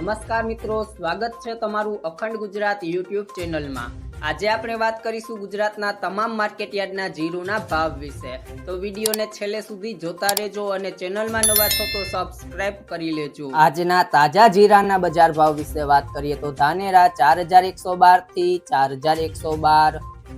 નમસ્કાર મિત્રો, સ્વાગત છે તમારું અખંડ ગુજરાત યુટ્યુબ ચેનલમાં. આજે આપણે વાત કરીશું ગુજરાતના તમામ માર્કેટયાર્ડના જીરુના ભાવ વિશે. તો વિડીયોને છેલ્લે સુધી જોતા રહેજો અને ચેનલમાં નવા છો તો સબસ્ક્રાઇબ કરી લેજો. આજના તાજા જીરાના બજાર ભાવ વિશે વાત કરીએ તો ધાનેરા ચાર હજાર એકસો બારથી ચાર હજાર એકસો બાર,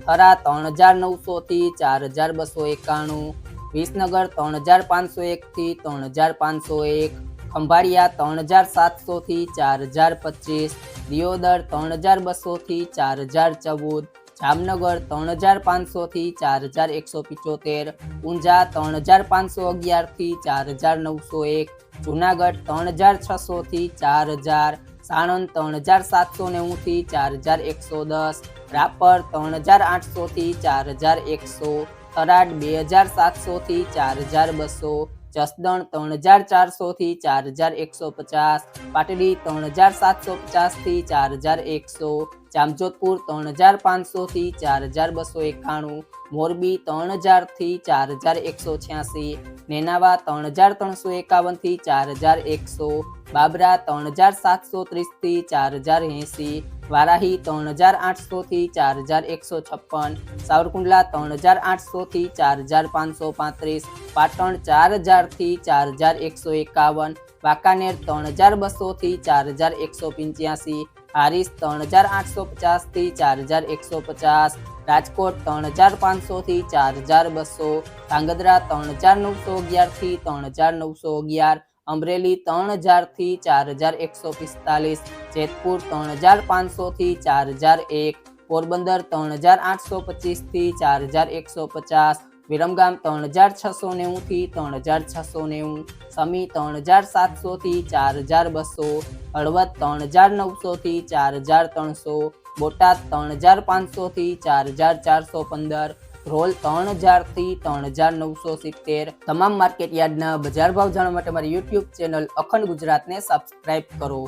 થરા ત્રણ હજાર નવસો થી ચાર હજાર બસો એકાણું, વિસનગર ત્રણ હજાર પાંચસો એક થી ત્રણ હજાર પાંચસો એક ખંભાળિયા ત્રણ હજાર સાતસો થી ચાર હજાર પચીસ દિયોદર ત્રણ હજાર બસો થી ચાર હજાર ચૌદ જામનગર ત્રણ હજાર પાંચસો થી ચાર હજાર એકસો પિચોતેર ઊંઝા ત્રણ હજાર પાંચસો અગિયાર થી ચાર હજાર નવસો એક જુનાગઢ ત્રણ હજાર છસો થી ચાર હજાર સાણંદ ત્રણ હજાર સાતસો નેવું થી ચાર હજાર એકસો દસ રાપર ત્રણ હજાર આઠસો થી ચાર હજાર એકસો થરાદ બે હજાર સાતસો થી ચાર હજાર બસો જસદણ ત્રણ હજાર ચારસો થી ચાર હજાર એકસો પચાસ પાટડી ત્રણ હજાર સાતસો પચાસ થી ચાર હજાર એકસો જામજોધપુર ત્રણ હજાર પાંચસો થી ચાર હજાર બસો એકાણું મોરબી ત્રણ હજાર થી ચાર હજાર એકસો છ્યાસી નેનાવા ત્રણ હજાર ત્રણસો એકાવન થી ચાર હજાર એકસો બાબરા ત્રણ હજાર સાતસો ત્રીસ થી ચાર હજાર એંસી વારાહી ત્રણ હજાર આઠસો થી ચાર હજાર એકસો છપ્પન સાવરકુંડલા ત્રણ હજાર આઠસો થી ચાર હજાર પાંચસો પાંત્રીસ પાટણ ચાર હજાર થી ચાર હજાર એકસો એકાવન વાંકાનેર ત્રણ હજાર બસો થી ચાર હજાર એકસો પંચ્યાસી હારીસ ત્રણ હજાર આઠસો પચાસ થી ચાર હજાર એકસો પચાસ રાજકોટ ત્રણ હજાર પાંચસો થી ચાર હજાર બસો ધાંગધ્રા ત્રણ હજાર નવસો અગિયાર થી ત્રણ હજાર નવસો અગિયાર અમરેલી ત્રણ હજાર થી ચાર હજાર એકસો પિસ્તાલીસ જેતપુર ત્રણ હજાર પાંચસો થી ચાર હજાર એક પોરબંદર ત્રણ હજાર આઠસો પચીસ થી ચાર હજાર એકસો પચાસ વિરમગામ ત્રણ હજાર છસો નેવું થી ત્રણ હજાર છસો નેવું સમી ત્રણ હજાર સાતસો થી ચાર હજાર બસો હળવદ ત્રણ હજાર નવસો થી ચાર હજાર ત્રણસો બોટાદ ત્રણ હજાર પાંચસો થી ચાર હજાર ચારસો પંદર રોલ ત્રણ હજારથી ત્રણ હજાર નવસો સિત્તેર. તમામ માર્કેટ યાર્ડના બજાર ભાવ જાણવા માટે મારી યુટ્યુબ ચેનલ અખંડ ગુજરાતને સબસ્ક્રાઇબ કરો.